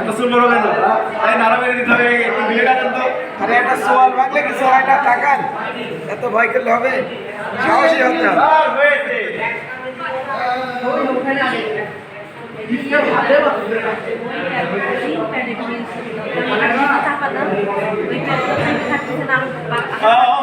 এত সুন্দর কেন তাই নাড়া মেরে দিতে হবে একটু তো। আরে একটা সোয়াল ভাঙলে কিছু হয় না, তাকান। এত ভয় করলে হবে, সাহসী হতে হবে। আর